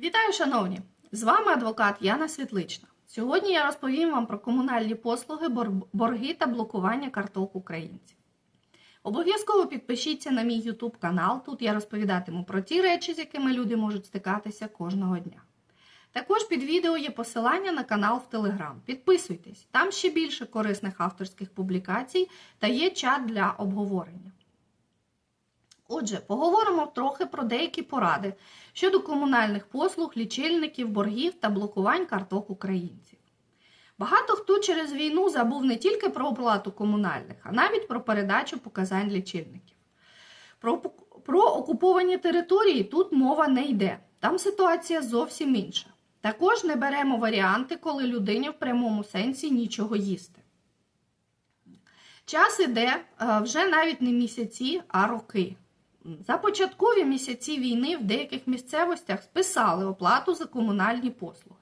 Вітаю, шановні! З вами адвокат Яна Світлична. Сьогодні я розповім вам про комунальні послуги, борги та блокування карток українців. Обов'язково підпишіться на мій YouTube канал. Тут я розповідатиму про ті речі, з якими люди можуть стикатися кожного дня. Також під відео є посилання на канал в Telegram. Підписуйтесь, там ще більше корисних авторських публікацій та є чат для обговорення. Отже, поговоримо трохи про деякі поради щодо комунальних послуг, лічильників, боргів та блокувань карток українців. Багато хто через війну забув не тільки про оплату комунальних, а навіть про передачу показань лічильників. Про, про окуповані території тут мова не йде. Там ситуація зовсім інша. Також не беремо варіанти, коли людині в прямому сенсі нічого їсти. Час іде е, вже навіть не місяці, а роки. За початкові місяці війни в деяких місцевостях списали оплату за комунальні послуги.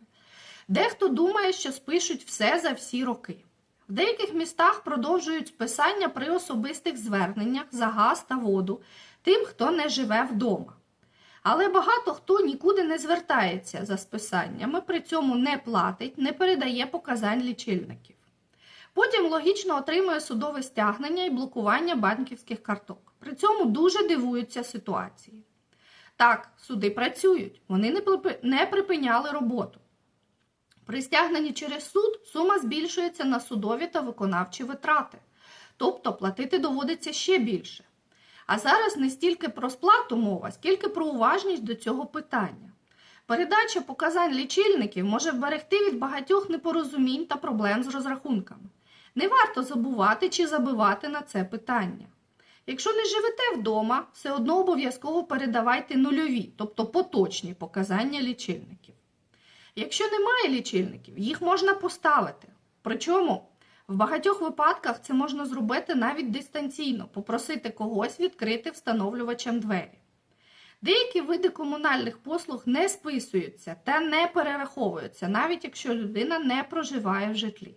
Дехто думає, що спишуть все за всі роки. В деяких містах продовжують списання при особистих зверненнях за газ та воду тим, хто не живе вдома. Але багато хто нікуди не звертається за списаннями, при цьому не платить, не передає показань лічильників. Потім логічно отримує судове стягнення і блокування банківських карток. При цьому дуже дивуються ситуації. Так, суди працюють, вони не припиняли роботу. При стягненні через суд сума збільшується на судові та виконавчі витрати, тобто платити доводиться ще більше. А зараз не стільки про сплату мова, скільки про уважність до цього питання. Передача показань лічильників може вберегти від багатьох непорозумінь та проблем з розрахунками. Не варто забувати чи забивати на це питання. Якщо не живете вдома, все одно обов'язково передавайте нульові, тобто поточні показання лічильників. Якщо немає лічильників, їх можна поставити. Причому в багатьох випадках це можна зробити навіть дистанційно, попросити когось відкрити встановлювачем двері. Деякі види комунальних послуг не списуються та не перераховуються, навіть якщо людина не проживає в житлі.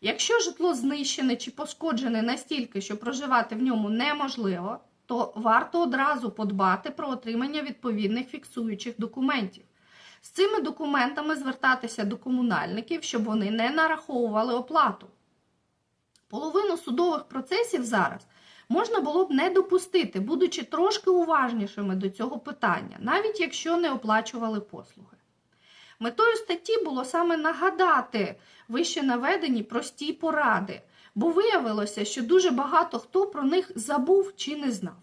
Якщо житло знищене чи пошкоджене настільки, що проживати в ньому неможливо, то варто одразу подбати про отримання відповідних фіксуючих документів. З цими документами звертатися до комунальників, щоб вони не нараховували оплату. Половину судових процесів зараз можна було б не допустити, будучи трошки уважнішими до цього питання, навіть якщо не оплачували послуги. Метою статті було саме нагадати вище наведені прості поради, бо виявилося, що дуже багато хто про них забув чи не знав.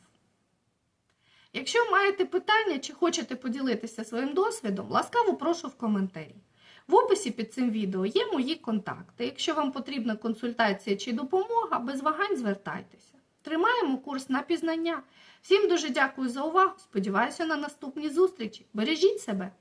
Якщо маєте питання чи хочете поділитися своїм досвідом, ласкаво прошу в коментарі. В описі під цим відео є мої контакти. Якщо вам потрібна консультація чи допомога, без вагань звертайтеся. Тримаємо курс на пізнання. Всім дуже дякую за увагу. Сподіваюся на наступні зустрічі. Бережіть себе!